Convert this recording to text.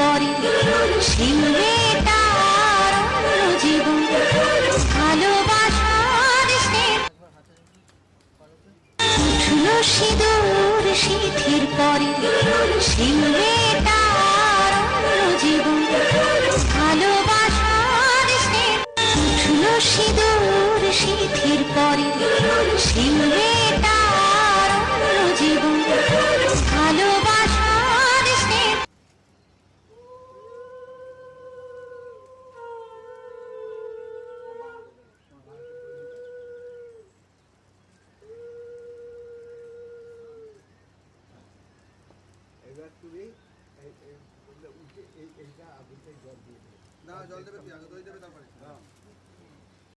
পরে ছিঁড়ে তার জীবন ভালোবাসার স্নেহ। উঠল সিঁদুর সিথির পরে ছিঁড়ে তার জীবন ভালোবাসার স্নেহ। উঠল সিঁদুর সিথির পরে ছিঁড়ে এই এইটা আগুনটা জল দিয়ে দেবে না জল দেবে তুই আগে দই দেবে তারপরে হ্যাঁ